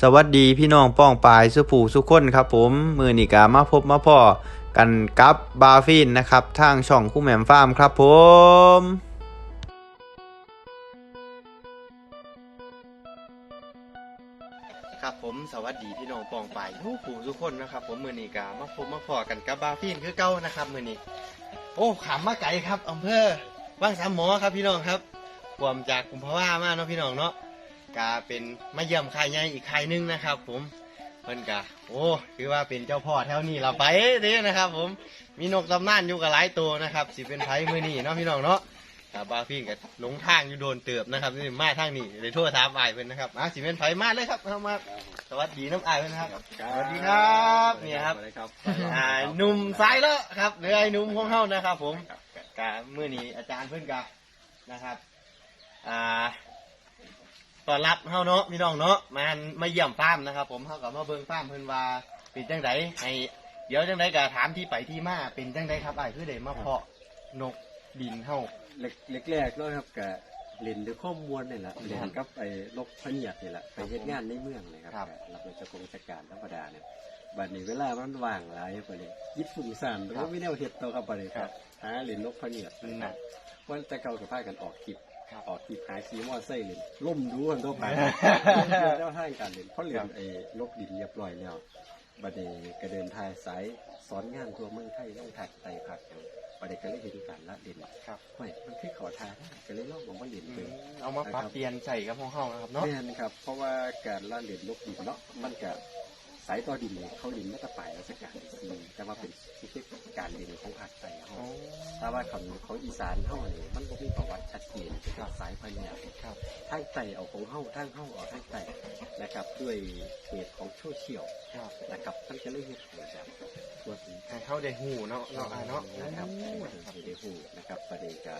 สวัสดีพี่น้องป้องปายสุผูสุคนครับผมมือนีกามาพบมาพ่อกันกับบาฟินนะครับทางช่องคู่แหม่มฟาร์มครับผมครับผมสวัสดีพี่น้องปองปายทุผู้ทุกคนนะครับผมมือนีกามาพบมาพ่อกันกับบาฟินคือเก้านะครับมือนี้โอ้ขามมาไกลครับอำเภอบ้างสามหมอครับพี่น้องครับความจากกุมภาวะมาเนาะพี่น้องเนาะ กาเป็นมาเยี่ยมค่ายใหญ่อีกค่ายหนึงนะครับ ผมเพิ่นกะโอ้คือว่าเป็นเจ้าพ่อแถวนี้เราไปเด้นะครับ ผมมีนกตำนานอยู่กับหลายตัวนะครับสิเป็นไผมือนี่เนาะพี่น้องเนาะกาบาฟินกับหลงทางอยู่โดนเติบนะครับนี่มาทางนี้เลยโทั่วถามอายเพิ่นนะครับมาสิเป็นไผมาเลยครับเข้ามาสวัสดีน้ำอายเพิ่นนะครับสวัสดีครับเนี่ยครับครับอ่าหนุ่มสายเลอะครับเรือไอ้หนุ่มของเฮานะครับ ผมกะมื้อนี้อาจารย์เพิ่นกะนะครับ อ่า ตอนรับเฮาเนาะพี่น้องเนาะมามาเยี่ยมฟาร์มนะครับ ผมเฮากับมาเบิ่งฟาร์มเพิ่นว่าเป็นจังไดให้เดี๋ยวจังไดก็ถามที่ไปที่มาเป็นจังไดครับอ้ายคือได้มาเพาะนกดินเฮาเล็กเล็กแรกเนาะครับกะเล่นด้วยข้อมูลนี่แหละเล่นกับไอ้ลกพะเนียดนี่แหละไปเฮ็ดงานในเมืองเลยครับกะรับราชกงราชการธรรมดาเนี่ยบัดนี้เวลามันว่างหลายไปเลยยิดฝุ่งซ่านแล้วไม่แนวเฮ็ดตัวครับบัดนี้ครับหาเล่นนกพะเนียดอืมนะครับวันแต่เก่ากับพากันออกคลิปครับ ออกคลิปหาขี่มอไซค์เล่นล่มดูกันตัวไปเจ้าท่างการเล่นเพราะเล่นไอ้ลกดินเรียบร้อยแล้วบัดนี้ก็เดินทางสายสอนงานตัวเมืองไทยต้องถักไต่ผักอย่างบัดนี้ก็เลยเห็นการละเล่นครับเฮ้ยมันคือขอทานก็เลยลองมองว่าเหรียญอืเพิ่มมเอามาปรับเปลี่ยนใส่กับของเฮานะครับเนาะแม่นครับ เพราะว่าการล่าเหรียญลกดินเนาะมันกับ สายต่อดินเนี่ยเขาดินไม่ตะป่ายราชการซีแต่ว่าเป็นที่เรียกการเรียนของภาคใต้เขาโอ้ถ้าว่าของของอีสานเขาเนี่ยมันก็มีประวัติชัดเจนเกี่ยวกับสายพันธุ์เนี่ยครับทางใต้เอาของเฮาทางเฮาเอาทางใต้นะครับด้วยเหตุของโซเชียลครับนะครับท่านก็เลยเฮ็ดให้แบบตัวนี้ให้เฮาได้ฮู้เนาะเนาะอ้ายเนาะนะครับโอ้ให้ได้ฮู้นะครับประเด็นก็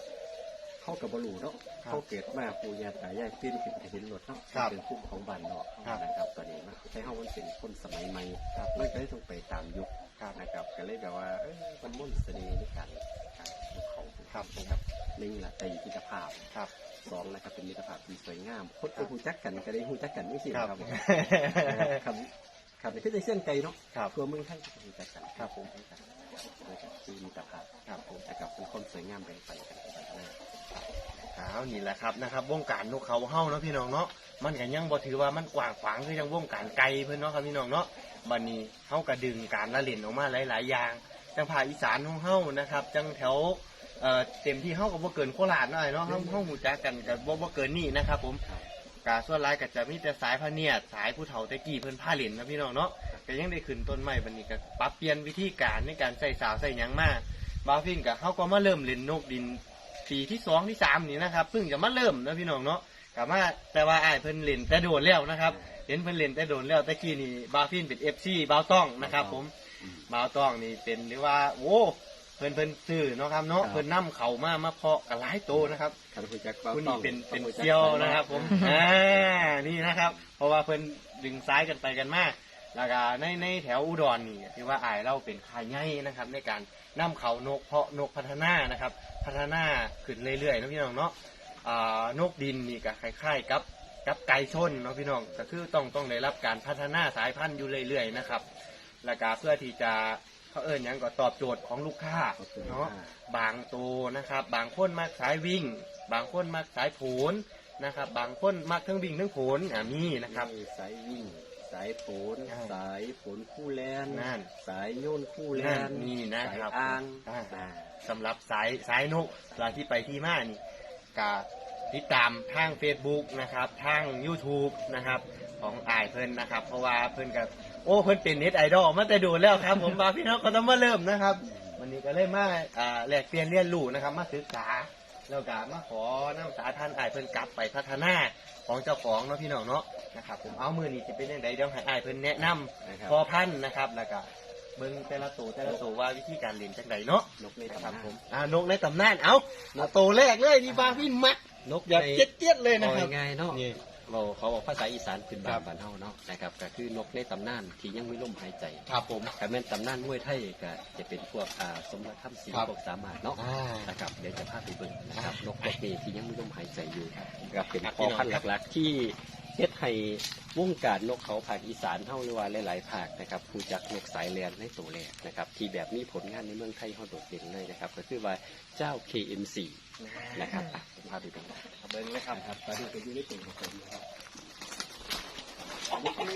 เข้ากับบรูเนาะครับเขาเกิดมาปูยาตายายตื่นขึ้นไปเห็นรถเนาะครับเป็นคุ้มของบ้านเนาะครับ นะครับตอนนี้มันใช้เฮามันเป็นคนสมัยใหม่ครับมันก็เลยต้องไปตามยุคครับนะครับก็เลยแบบว่าเอ้ยมันมุ่นต์เสน่ห์ในการการปกครองครับผมนะครับหนึ่งละใจมิตรภาพครับสองนะครับเป็นมิตรภาพที่สวยงามคนก็หูจักกันก็ได้หูจักกันไม่ใช่ครับครับผมครับครับนี่คือในเส้นไกลเนาะครับตัวเมืองไทยก็หูจักกันครับผมนะครับคือมิตรภาพครับผมนะครับเป็นคนสวยงามแบ่งปันกันไปนะ อ้าวนี่แหละครับนะครับ วงการนกเขาเฮ้าเนาะพี่น้องเนาะมันก็ยังบ่ถือว่ามันกว้างขวางคือยังวงการไกลเพิ่นเนาะครับพี่น้องเนาะบัดนี้เฮาก็ดึงการละเล่นออกมาหลายๆอย่างจังภาคอีสานของเฮานะครับจังแถวเอ่อเต็มที่เฮาก็บ่เกินโคราชหน่อยเนาะเฮาเฮาฮู้จักกันก็บ่บ่เกินนี่นะครับ ผมครับกาส่วนหลายก็จะมีแต่สายพะเนียดสายผู้เฒ่าแต่กี้เพิ่นพาเล่นนะพี่น้องเนาะก็ยังได้ขึ้นต้นไม้บัดนี้ก็ปรับเปลี่ยนวิธีการในการใส่สาวใส่หยังมาบาวพินก็เฮาก็มาเริ่มเล่นนกดิน ปีที่สองที่สามนี่นะครับเพิ่งจะมาเริ่มนะพี่น้องเนาะกลับมาแต่ว่าอ้ายเพิ่นเล่นแต่โดนแล้วนะครับเห็นเพิ่นเล่นแต่โดนแล้วแต่กี้นี่บาฟินเป็นเอฟซีบาวต้องนะครับผมอืมบาวต้องนี่เป็นหรือว่าโอ้เพิ่นเพิ่นซื้อเนาะครับเนาะครับ เพิ่นนํเขามามาเพาะกันหลายโตนะครับคันหูจักว่าคุณต้นี่องเป็นเป็นต้องหูจักเซียวนะครับผม อ่า นี่นะครับ เพราะว่าเพิ่นดึงซ้ายกันไปกันมาแล้วก็ในในแถวอุดรนี่ที่ว่าอ้ายเราเป็นขายใหญ่นะครับ ในการ นํเขานกเพาะนกพัฒนานะครับ พัฒนาขึ้นเรื่อยๆนะพี่น้องเนาะอ่านกดินนี่ก็คล้ายๆกับกับไก่ชนเนาะพี่น้องก็คือต้องต้องได้รับการพัฒนาสายพันธุ์อยู่เรื่อยๆนะครับแล้วก็เพื่อที่จะเขาเอิญยังก็ตอบโจทย์ของลูกค้าขอบคุณเนาะมากบางตัวนะครับ บางคนมักสายวิ่ง บางคนมักสายโผนนะครับ บางคนมักทั้งวิ่งทั้งโผนอ่ามีนะครับมีสายวิ่ง สายโผนใช่สายโผนคู่แลนนั่นสายโยนคู่แลนั่นนนี่นะครับ สายอ่างอ่าอ่า สำหรับสายสายนกเวลาที่ไปที่มานี่ก็ติดตามทาง Facebook นะครับทาง YouTube นะครับของอายเพิ่นนะครับ เพราะว่าเพิ่นกับโอ้เพิ่นเป็นเน็ตไอดอลมาแต่โดูแล้วครับ ผมบาพี่น้องก็ต้องมาเริ่มนะครับ วันนี้ก็เลยมาอ่าแลกเปลี่ยนเรียนรู้นะครับ มาศึกษา แล้วก็มาขอน้ำสาท่านอายเพิ่นกลับไปพัฒนาของเจ้าของเนาะพี่น้องเนาะนะครับผมเอามือนี้จะเป็นยังไงเดี๋ยวให้อายเพิ่นแนะนำนะครับพอพันธุ์นะครับแล้วก็เบิ่งแต่ละตัวแต่ละตัวว่าวิธีการเรียนจังไดเนาะนกในนะตำครับนานผมอ่านกในตำนานเอ้าเอาตัวแรกเลยนี่บาพี่มักนกแบบเจี๊ยดๆเลยนะครับเอาง่ายๆเนาะนี่ เราเขาบอกภาษาอีสานพื้นครับ้านบบ้านเฮาเนาะนะครับก็คือนกในตำนานที่ยังไม่ล่มหายใจครับผมถ้าแม่นตำนานมวยไทยก็จะเป็นพวกอ่าสมรักคำศรีครับพวกสามารถเนาะอ่านะครับเดี๋ยวจะพาไปเบิ่งนะครับอ่านกพวกนี้ที่ยังไม่ล่มหายใจอยู่ก็เป็นครับพอพันธุ์พี่น้องครับหลักๆที่ เฮ็ดให้วงการนกเขาภาคอีสานเฮาหรือว่าหลายๆภาคนะครับผู้จักนกสายแลนในตัวแรกนะครับ ที่แบบมีผลงานในเมืองไทยเฮาโดดเด่นเลยนะครับ ก็คือว่าเจ้า KM4 นะครับอะผมพาดูกันเอาเบิ้งเลยครับนะครับตอนนี้ก็อยู่ในตัวผสมนะครับอันนี้คือ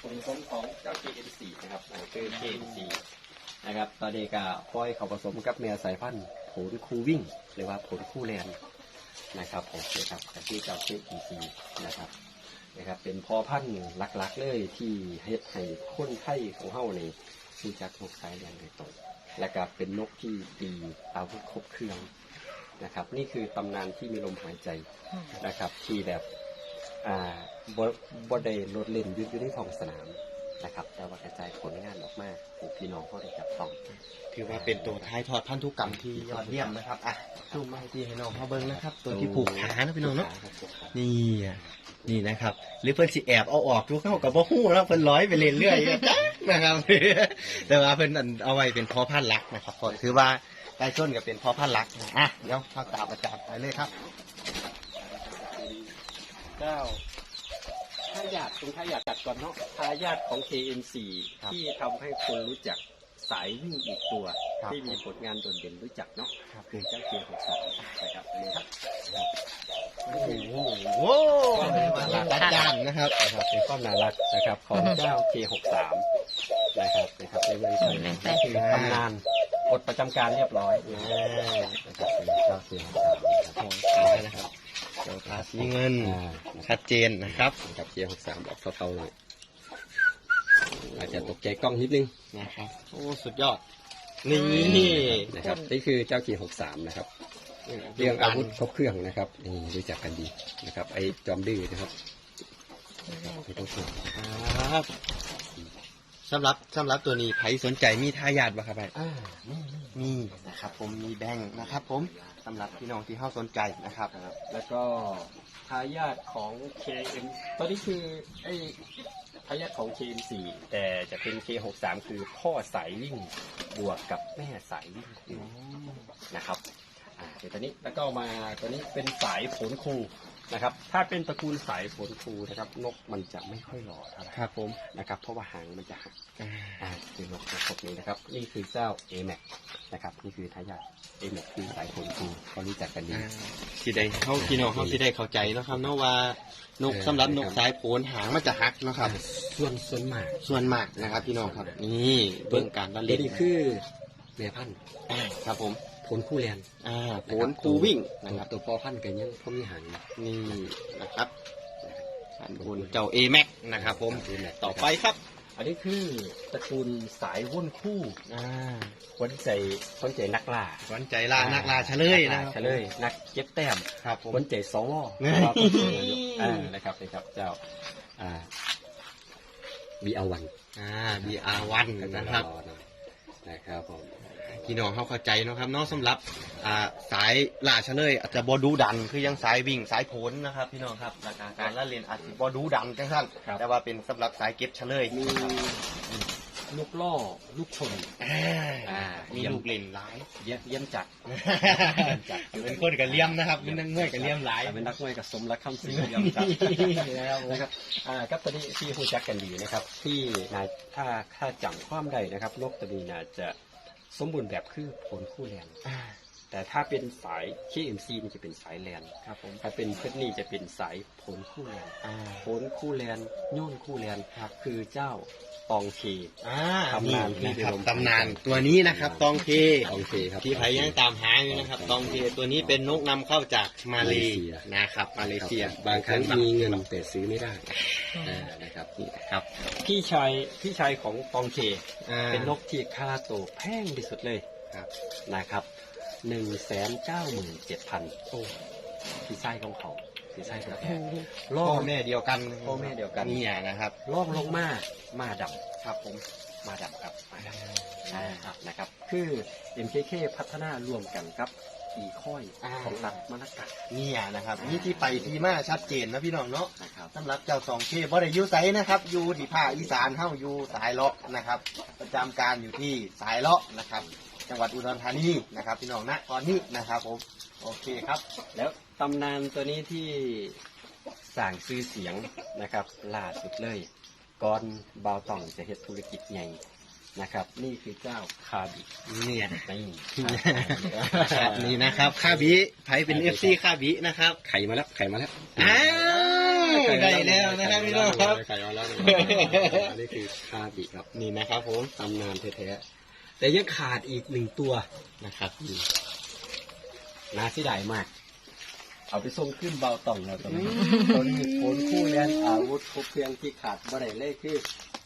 ส่วนผสมของเจ้า KM4 นะครับอ่าคือ KM4 นะครับตอนนี้ก็ปล่อยเขาผสมกับแม่สายพันธุ์ผลคูวิ่ง หรือว่าผลคู่แลนนะครับผมนะครับแต่ที่เจ้า KM4 นะครับ นะครับ เป็นพอพันธุ์หลักๆ เลยที่เฮ็ดให้คนไข้ของเฮานี่รู้จักนกสายแลนโดยตรงและก็เป็นนกที่ดีอาวุธครบเครื่องนะครับ นี่คือตำนานที่มีลมหายใจนะครับ ที่แบบอ่าบบ่ได้ลดเล่นยุดอยู่ในท้องสนาม นะครับ แต่ว่ากระจายผลงานออกมาให้พี่น้องเขาได้จับต้องถือว่าเป็นตัวท้ายทอดพันธุกรรมที่ยอดเยี่ยมนะครับอะซูมมาให้พี่ให้น้องเขาเบิ้งนะครับ ตัวที่ผูกขานะพี่น้องเนาะนี่อะนี่นะครับ หรือเพิ่นสิแอบเอาออกทุกเข้ากับบ่ฮู้แล้วเพิ่นร้อยไปเรื่อยๆจ้ะนะครับ แต่ว่าเพิ่นอันเอาไว้เป็นพ่อพันธุ์รักนะครับเพราะถือว่าใต้ต้นก็เป็นพ่อพันธุ์รักนะอะเดี๋ยวเข้าตามอาจารย์ไปเลยครับเก้าทา ยาทเป็นทายาทจัดก่อนเนาะทายาทของ KN4 ครับที่ทำให้คนรู้จักสายวิ่งอีกตัว ครับที่มีผลงานโดดเด่นรู้จักเนาะครับ คือเจ้าเกียร์หกสามนะครับอันนี้ครับ โอ้โหโอ้มาหลักอาจารย์นะครับนะครับเป็นความน่ารักนะครับของเจ้า K63 นะครับนะครับในเมืองไทยนี่คือตำนานกฎประจำการเรียบร้อยนะนะครับเป็นเจ้า K63 นะครับ ของขายนะครับเจ้าตาสีเงินอ่าชัดเจนนะครับนะครับ K63 ออกเทาๆหน่อยอาจจะตกใจกล้องนิดนึงนะครับโอ้สุดยอด นี่นะครับนี่คือเจ้า K63 นะครับ เรื่องอาวุธครบเครื่องนะครับนี่รู้จักกันดีนะครับ ไอ้จอมดื้อนะครับไม่ต้องห่วงครับสำหรับสำหรับตัวนี้ใครสนใจมีทายาทบ่ครับไอ้ อ่านี่มีนะครับผมมีแบงค์นะครับผม สำหรับพี่น้องที่เข้าสนใจนะครับ ครับ แล้วก็ทายาทของ KM ตัวนี้คือไอ้ทายาทของ KM4 แต่จะเป็น K63 คือพ่อสายวิ่งบวกกับแม่สายวิ่งนะครับอ่าเดี๋ยวตอนนี้แล้วก็มาตัวนี้เป็นสายผลคู นะครับ ถ้าเป็นตระกูลสายผลคูนะครับ นกมันจะไม่ค่อยหล่อเท่าไหร่ครับผมนะครับ เพราะว่าหางมันจะหักอ่าอ่าคือนกตัวพวกนี้นะครับ นี่คือเจ้า a m a x นะครับ นี่คือทายาท a m a x คือสายผลคูเขารู้จักกันดีอ่าสิได้เข้าพี่น้องเขาสิได้เข้าใจเนาะครับเนาะว่านกเออสำหรับนกสายโผนหางมันจะหักเนาะครับ ส่วนส่วนมากส่วนมากนะครับ พี่น้องครับ นี่เบื้องการละตัเล่วนนี้คือแม่พันธุ์อ่าครับผม ผลคู่แลนอ่าโผนคูวิ่งนะคนะครัรับบตัวพอพันธุ์กันยังพอมีหางนี่นะครับอันบนเจ้า A Max นะครับผมเอแม็กต่อไปครับ อันนี้คือตระกูลสายว่นคู่อ่าคนใจคนใจนักล่าสนใจล่านักล่าเฉลยนันะกคล่ารับเฉลยนักเก็บแต้มครับผมคนใจสวเฮ้ยครับคนใจนายกอ่านะครับนะครับเจ้าอ่าบีอาวันอ่า BR1 นะครับนะครับผม พี่น้องเขาเข้าใจเนาะครับเนอกสำหรับอ่าสายล่าเฉลยอาจจะบอดูดันคือยังสายวิ่งสายโผนนะครับ พี่น้องครับหลักการการละเรียนอาจจะบอดูดันจังสั้นครับ แต่ว่าเป็นสำหรับสายเก็บเฉลยมีลูกล่อลูกชนอ่าอ่ามีลูกเล่นหลายเยี่ยมเยี่ยมจัดเป็นคนกับเลี่ยมนะครับเป็นนักมวยกับเลี่ยมหลายแต่เป็นนักมวยกับสมรักคำสิงเยี่ยมจัดนะครับอ่าครับตอนนี้ที่หูจักกันดีนะครับ ที่นาถ้าถ้าจำความใดนะครับนกตัวนี้นาจะ สมบูรณ์แบบคือผลคู่แรงอ่า แต่ถ้าเป็นสาย KMC มันจะเป็นสายแลนครับผมถ้าเป็นเพชรนี่จะเป็นสายผลคู่แลนอ่าผลคู่แลนโย่นคู่แลนครับคือเจ้าตองเคอ่าตำนานนี่นะครับที่ตำนานตัวนี้นะครับตองเคตองเคครับที่ไผยังตามหาอยู่นะครับ ตองเคตัวนี้เป็นนกนำเข้าจากมาเลนะครับ มาเลเซีย บางครั้งมีเงินแต่ซื้อไม่ได้อ่านะครับนี่ครับ พี่ชายพี่ชายของตองเคอ่าเป็นนกที่ค่าตัวแพงที่สุดเลยครับนะครับ หนึ่งแสนเก้าหมื่นเจ็ดพันโอ้ที่ไส้ของเขาที่ไส้ของแพงพ่ล่ออแม่เดียวกันพ่อแม่เดียวกันเนี่ยนะครับล่องลงมามาดครับผมำมาดำครับมาดำอ่าครับนะครับ คือ MKK พัฒนารวมกันครับอีค่อยอ่าของรัฐมนกัดเนี่ยนะครับนี่ที่ไปที่มาชัดเจนนะพี่น้องเนาะนะครับสำหรับเจ้าสองเคบ่ได้อยู่ไสนะครับอยู่ที่ภาคอีสานเฮาอยู่สายเลาะนะครับ ประจำการอยู่ที่สายเลาะนะครับ จังหวัดอุดรธานีนะครับ พี่น้องนะตอนนี้นะครับผมโอเคครับ แล้วตำนานตัวนี้ที่สั่งซื้อเสียงนะครับล่าสุดเลยก่อนบาวตองจะเฮ็ดธุรกิจใหญ่นะครับ นี่คือเจ้าคาบิเนี่ยนี่ครับนี่นะครับข้าบิไผเป็นเอฟซีข้าบินะครับไข่มาแล้วไข่มาแล้วอ้าวได้แล้วนะครับพี่น้องครับไข่มาแล้วอันนี้คือคาบิครับนี่นะครับผมตำนานแท้ๆ แต่ยังขาดอีกหนึ่งตัวนะครับนี่น่าเสียดายมาก เอาไปส่งขึ้นเบาต่องแล้วตอนนี้ตัวนี้ผลคู่เรียนอาวุธครบเครื่องที่ขาดบ่ได้เลยคือ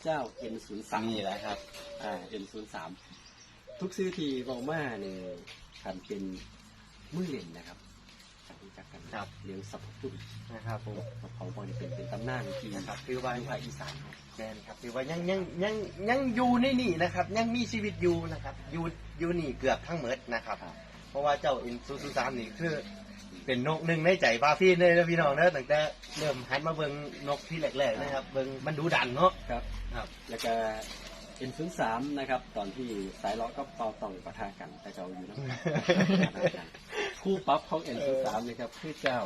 เจ้า N03 นี่แหละครับ อ่า N03 ทุกซื้อทีบอกมาเนี่ยคันเป็นมือเล่นนะครับ จากรู้จักกันครับเลี้ยงสับปุ่นนะครับผมเขาบอกนี่เป็นเป็นตำนานทีนะครับคือว่าภาคอีสานครับแมนครับถือว่ายังยังยังยังอยู่ในนี่นะครับ ยังมีชีวิตอยู่นะครับอยู่อยู่นี่เกือบทั้งหมดนะครับ เพราะว่าเจ้าอินซูซูซามนี่คือเป็นนกหนึ่งในใจบาฟี่เลยนะพี่น้องเนอะตั้งแต่เริ่มหันมาเบิ่งนกที่แรกๆนะครับเบิ่งมันดูดันเนาะครับ ครับ แล้วก็ N03 นะครับ ตอนที่สายล้อก็เป่าต่องปะทะกัน แต่เจ้าอยู่นะคู่ปั๊บของ N03 นะครับคือเจ้า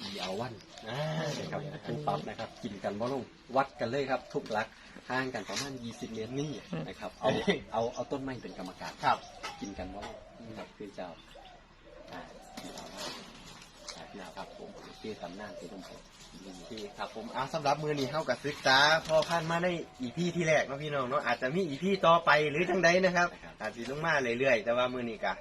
อีอาวันอ่านะครับคู่ปั๊บนะครับ กินกันบ่ลงวัดกันเลยครับ ทุกหลักห่างกันประมาณ 20 เมตรนี่นะครับ เอาเอาเอาต้นไม้เป็นกรรมการครับ กินกันบ่ลงครับคือเจ้าอ่าอีอาวันอ่านะครับผมคือตำนานที่ผมบอก โอเคครับผมเอาสำหรับมือนี้เข้ากับศึกษาพอผ่านมาในอีพีที่แรกเนาะพี่น้องเนาะอาจจะมีอีพีต่อไปหรือจังใดนะครับนะครับอาจจะลงมาเรื่อยๆแต่ว่ามือนี้กะ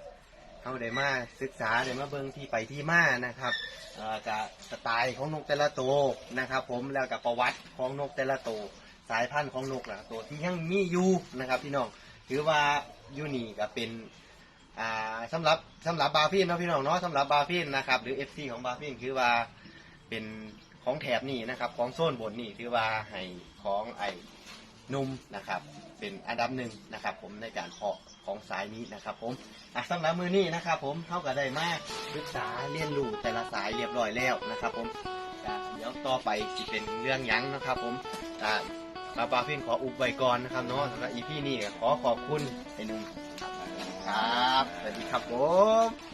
เข้าได้มาศึกษาได้มาเบิ่งที่ไปที่มานะครับเอ่อกับสไตล์ของนกแต่ละตัวนะครับ ผมแล้วกับประวัติของนกแต่ละตัวสายพันธุ์ของนกละตัวที่ยังมีอยู่นะครับพี่น้องถือว่ายูนี่ก็เป็นอ่าสำหรับสำหรับบาฟินเนาะพี่น้องเนาะสำหรับบาฟินนะครับหรือ FC ของบาฟินคือว่าเป็น ของแถบนี่นะครับ ของโซนบนนี่ถือว่าให้ของไอ้นุ่มนะครับ เป็นอันดับหนึ่งนะครับ ผมในการเพาะของสายนี้นะครับ ผมอะสำหรับมือนี้นะครับ ผมเท่ากับได้มากศึกษาเรียนรู้แต่ละสายเรียบร้อยแล้วนะครับ ผมเดี๋ยวต่อไปจะเป็นเรื่องยั้งนะครับ ผมอ่าบาบาฟินขออุบไว้ก่อนนะครับเนาะสำหรับอีพี่นี้ก็ขอขอบคุณไอ้นุ่มครับสวัสดีครับผม